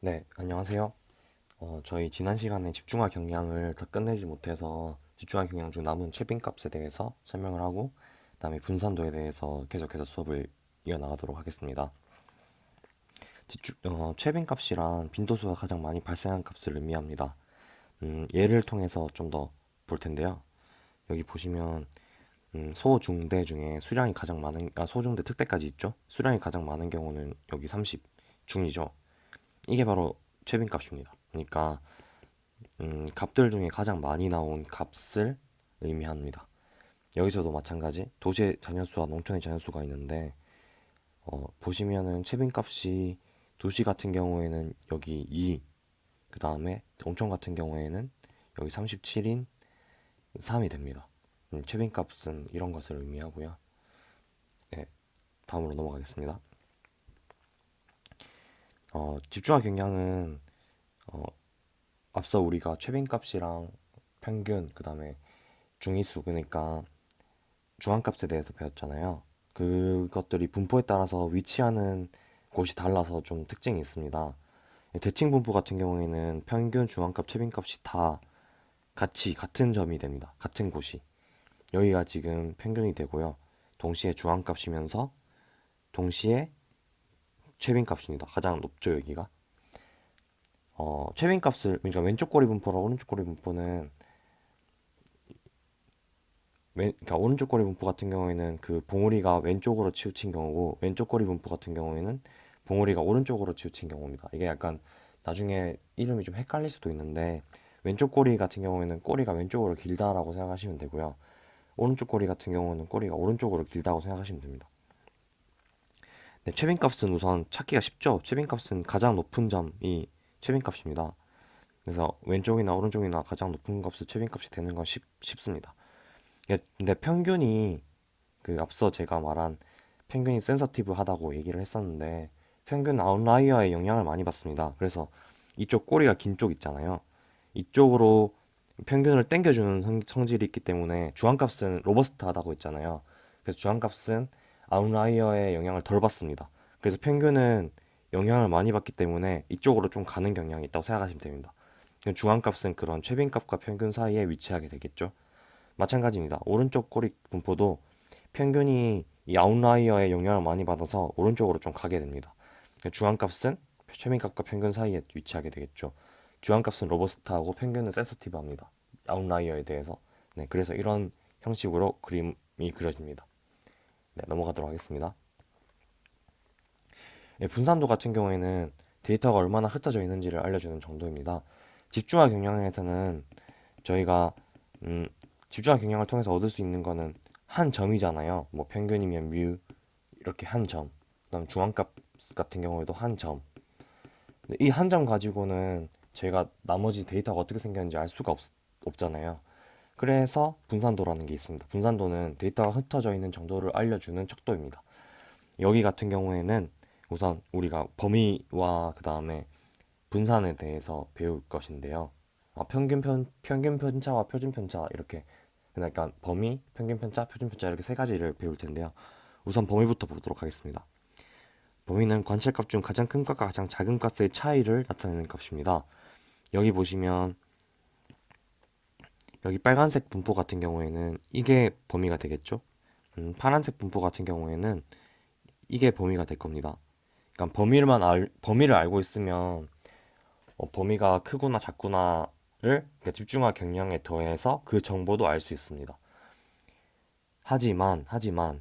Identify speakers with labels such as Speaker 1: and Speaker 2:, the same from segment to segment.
Speaker 1: 네, 안녕하세요. 어, 저희 지난 시간에 집중화 경량을 다 끝내지 못해서 집중화 경량 중 남은 최빈값에 대해서 설명을 하고, 그다음에 분산도에 대해서 계속해서 수업을 이어나가도록 하겠습니다. 어, 최빈값이란 빈도수가 가장 많이 발생한 값을 의미합니다. 음, 예를 통해서 좀 더 볼 텐데요. 여기 보시면 음, 소, 중, 대 중에 수량이 가장 많은, 아, 소, 중, 대 특대까지 있죠? 수량이 가장 많은 경우는 여기 30, 중이죠. 이게 바로 최빈값입니다. 그러니까 음, 값들 중에 가장 많이 나온 값을 의미합니다. 여기서도 마찬가지 도시의 자녀수와 농촌의 자녀수가 있는데 어, 보시면은 최빈값이 도시 같은 경우에는 여기 2, 그 다음에 농촌 같은 경우에는 여기 37인 3이 됩니다. 음, 최빈값은 이런 것을 의미하고요. 네, 다음으로 넘어가겠습니다. 어, 집중화 경량은 어, 앞서 우리가 최빈값이랑 평균, 그 다음에 중위수, 그러니까 중앙값에 대해서 배웠잖아요. 그것들이 분포에 따라서 위치하는 곳이 달라서 좀 특징이 있습니다. 대칭 분포 같은 경우에는 평균, 중앙값, 최빈값이 다 같이 같은 점이 됩니다. 같은 곳이. 여기가 지금 평균이 되고요. 동시에 중앙값이면서 동시에 최빈값입니다. 가장 높죠, 여기가. 어, 최빈값을 그러니까 왼쪽 꼬리 분포랑 오른쪽 꼬리 분포는 왼, 그러니까 오른쪽 꼬리 분포 같은 경우에는 그 봉우리가 왼쪽으로 치우친 경우고 왼쪽 꼬리 분포 같은 경우에는 봉우리가 오른쪽으로 치우친 경우입니다. 이게 약간 나중에 이름이 좀 헷갈릴 수도 있는데 왼쪽 꼬리 같은 경우에는 꼬리가 왼쪽으로 길다라고 생각하시면 되고요. 오른쪽 꼬리 같은 경우는 꼬리가 오른쪽으로 길다고 생각하시면 됩니다. 네, 최빈값은 우선 찾기가 쉽죠. 최빈값은 가장 높은 점이 최빈값입니다. 그래서 왼쪽이나 오른쪽이나 가장 높은 값이 최빈값이 되는 건 쉽, 쉽습니다. 예, 근데 평균이 그 앞서 제가 말한 평균이 센서티브하다고 얘기를 했었는데 평균 아웃라이어의 영향을 많이 받습니다. 그래서 이쪽 꼬리가 긴 쪽 있잖아요. 이쪽으로 평균을 땡겨주는 성, 성질이 있기 때문에 주황값은 로버스트하다고 했잖아요. 그래서 주황값은 아웃라이어의 영향을 덜 받습니다. 그래서 평균은 영향을 많이 받기 때문에 이쪽으로 좀 가는 경향이 있다고 생각하시면 됩니다. 중앙값은 그런 최빈값과 평균 사이에 위치하게 되겠죠. 마찬가지입니다. 오른쪽 꼬리 분포도 평균이 이 아웃라이어의 영향을 많이 받아서 오른쪽으로 좀 가게 됩니다. 중앙값은 최빈값과 평균 사이에 위치하게 되겠죠. 중앙값은 로버스트하고 평균은 센서티브합니다. 아웃라이어에 대해서. 네, 그래서 이런 형식으로 그림이 그려집니다. 네, 넘어가도록 하겠습니다. 예, 분산도 같은 경우에는 데이터가 얼마나 흩어져 있는지를 알려주는 정도입니다. 집중화 경량에서는 저희가 음, 집중화 경량을 통해서 얻을 수 있는 거는 한 점이잖아요. 뭐 평균이면 뮤 이렇게 한 점. 그다음 중앙값 같은 경우에도 한 점. 이 한 점 가지고는 저희가 나머지 데이터가 어떻게 생겼는지 알 수가 없, 없잖아요. 그래서 분산도라는 게 있습니다. 분산도는 데이터가 흩어져 있는 정도를 알려주는 척도입니다. 여기 같은 경우에는 우선 우리가 범위와 그 다음에 분산에 대해서 배울 것인데요. 아, 평균 편 평균 편차와 표준 편차 이렇게 그러니까 범위, 평균 편차, 표준 편차 이렇게 세 가지를 배울 텐데요. 우선 범위부터 보도록 하겠습니다. 범위는 관찰값 중 가장 큰 값과 가장 작은 값의 차이를 나타내는 값입니다. 여기 보시면 여기 빨간색 분포 같은 경우에는 이게 범위가 되겠죠. 음, 파란색 분포 같은 경우에는 이게 범위가 될 겁니다. 그러니까 범위만 알, 범위를 알고 있으면 어, 범위가 크구나 작구나를 그러니까 집중화 경량에 더해서 그 정보도 알 수 있습니다. 하지만 하지만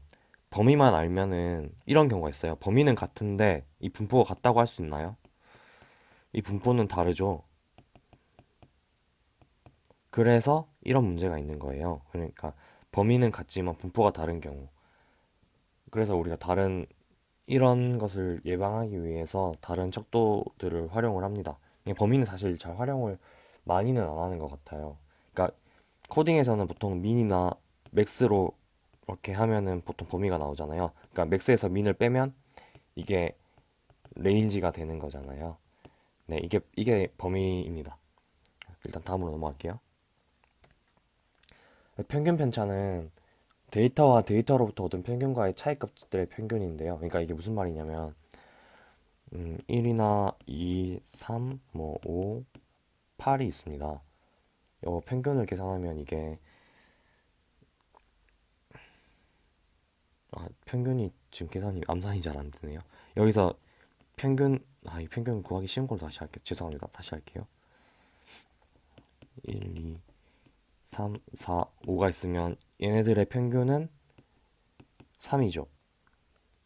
Speaker 1: 범위만 알면은 이런 경우가 있어요. 범위는 같은데 이 분포가 같다고 할 수 있나요? 이 분포는 다르죠. 그래서 이런 문제가 있는 거예요. 그러니까 범위는 같지만 분포가 다른 경우. 그래서 우리가 다른 이런 것을 예방하기 위해서 다른 척도들을 활용을 합니다. 범위는 사실 잘 활용을 많이는 안 하는 것 같아요. 그러니까 코딩에서는 보통 민이나 맥스로 이렇게 하면은 보통 범위가 나오잖아요. 그러니까 맥스에서 민을 빼면 이게 레인지가 되는 거잖아요. 네, 이게 이게 범위입니다. 일단 다음으로 넘어갈게요. 평균 편차는 데이터와 데이터로부터 얻은 평균과의 차이값들의 평균인데요. 그러니까 이게 무슨 말이냐면 음, 1이나 2, 3, 뭐 5, 8이 있습니다. 요 평균을 계산하면 이게 아, 평균이 지금 계산이 암산이 잘 안 되네요. 여기서 평균 아, 이 평균 구하기 쉬운 걸로 다시 할게요. 죄송합니다. 다시 할게요. 1, 2, 3, 4, 5가 있으면 얘네들의 평균은 3이죠.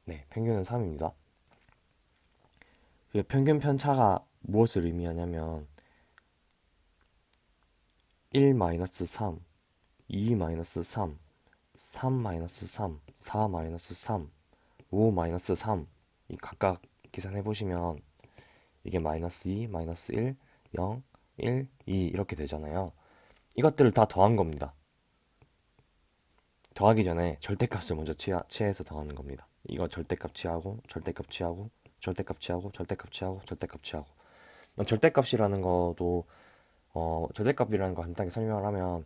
Speaker 1: 네, 평균은 3입니다. 그 평균 편차가 무엇을 의미하냐면 1 마이너스 3, 2 마이너스 3, 3 마이너스 3, 4 마이너스 3, 5 마이너스 3. 이 각각 계산해 보시면 이게 마이너스 2, 마이너스 1, 0, 1, 2 이렇게 되잖아요. 이것들을 다 더한 겁니다. 더하기 전에 절대값을 먼저 취하, 취해서 더하는 겁니다. 이거 절대값 취하고 절대값 취하고 절대값 취하고 절대값 취하고 절대값 취하고 어, 절대값이라는 것도 어, 절대값이라는 거 간단하게 설명을 하면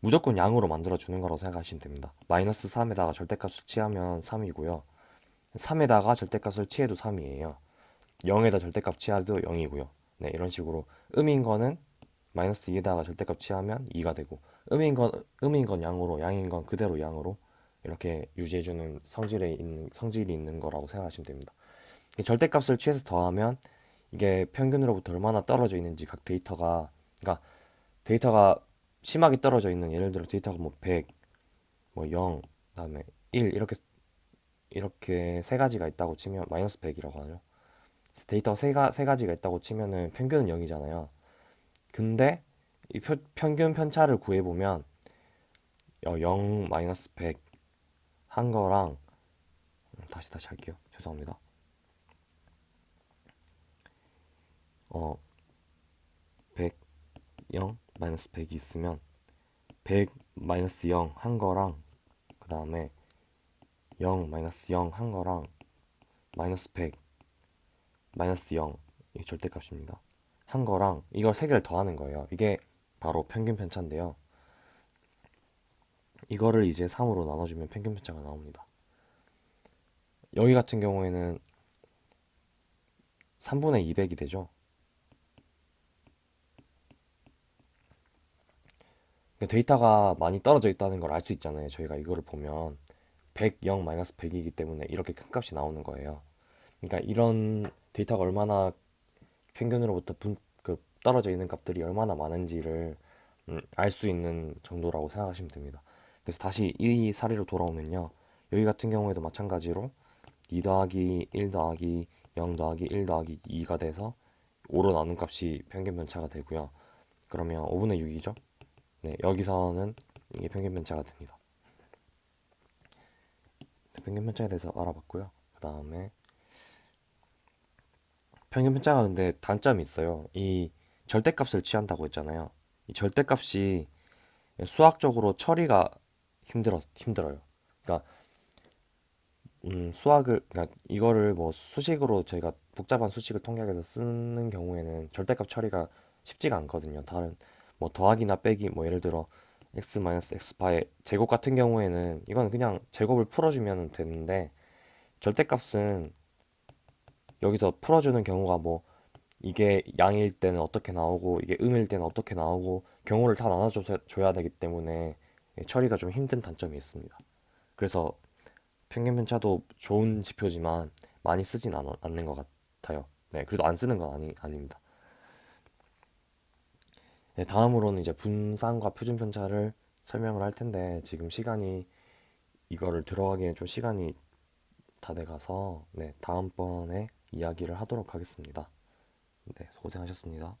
Speaker 1: 무조건 양으로 만들어 주는 거라고 생각하시면 됩니다. 마이너스 3에다가 절대값을 취하면 3이고요. 3에다가 절대값을 취해도 3이에요. 0에다 절대값 취해도 0이고요. 네, 이런 식으로 음인 거는 마이너스 2에다가 절대값 취하면 2가 되고 음인 건 음인 건 양으로 양인 건 그대로 양으로 이렇게 유지해 주는 성질에 있는 성질이 있는 거라고 생각하시면 됩니다. 이 절대값을 취해서 더하면 이게 평균으로부터 얼마나 떨어져 있는지 각 데이터가 그러니까 데이터가 심하게 떨어져 있는 예를 들어 데이터가 뭐 100, 뭐 0, 그다음에 1 이렇게 이렇게 세 가지가 있다고 치면 마이너스 100이라고 하죠. 데이터가 세, 가, 세 가지가 있다고 치면은 평균은 0이잖아요. 근데 이 표, 평균 편차를 구해 보면 0 마이너스 100 한 거랑 음, 다시 다시 할게요. 죄송합니다. 어 100, 0, 마이너스 100이 있으면 100 마이너스 0 한 거랑 그 다음에 0 마이너스 0 한 거랑 마이너스 100 마이너스 0 이게 절대값입니다. 한 거랑 이걸 세 개를 더하는 거예요. 이게 바로 평균 편차인데요. 이거를 이제 3으로 나눠주면 평균 편차가 나옵니다. 여기 같은 경우에는 3분의 200이 되죠. 데이터가 많이 떨어져 있다는 걸 알 수 있잖아요. 저희가 이거를 보면 100, 0, 마이너스 100이기 때문에 이렇게 큰 값이 나오는 거예요. 그러니까 이런 데이터가 얼마나 평균으로부터 분, 그 떨어져 있는 값들이 얼마나 많은지를 음, 알 수 있는 정도라고 생각하시면 됩니다. 그래서 다시 이 사례로 돌아오면요. 여기 같은 경우에도 마찬가지로 2 더하기 1 더하기 0 더하기 1 더하기 2가 돼서 5로 나눈 값이 평균 편차가 되고요. 그러면 5분의 6이죠. 네, 여기서는 이게 평균 편차가 됩니다. 네, 평균 편차에 대해서 알아봤고요. 그 다음에 평균 편차가 근데 단점이 있어요. 이 절대값을 취한다고 했잖아요. 이 절대값이 수학적으로 처리가 힘들어 힘들어요. 그러니까 음, 수학을 그러니까 이거를 뭐 수식으로 저희가 복잡한 수식을 통계학에서 쓰는 경우에는 절대값 처리가 쉽지가 않거든요. 다른 뭐 더하기나 빼기 뭐 예를 들어 x 마이너스 x파의 제곱 같은 경우에는 이건 그냥 제곱을 풀어주면 되는데 절대값은 여기서 풀어주는 경우가 뭐 이게 양일 때는 어떻게 나오고 이게 음일 때는 어떻게 나오고 경우를 다 나눠줘야 되기 때문에 처리가 좀 힘든 단점이 있습니다. 그래서 평균 편차도 좋은 지표지만 많이 쓰진 않, 않는 것 같아요. 네, 그래도 안 쓰는 건 아니, 아닙니다. 네, 다음으로는 이제 분산과 표준 편차를 설명을 할 텐데 지금 시간이 이거를 들어가기에 좀 시간이 다 돼가서 네, 다음번에 이야기를 하도록 하겠습니다. 네, 고생하셨습니다.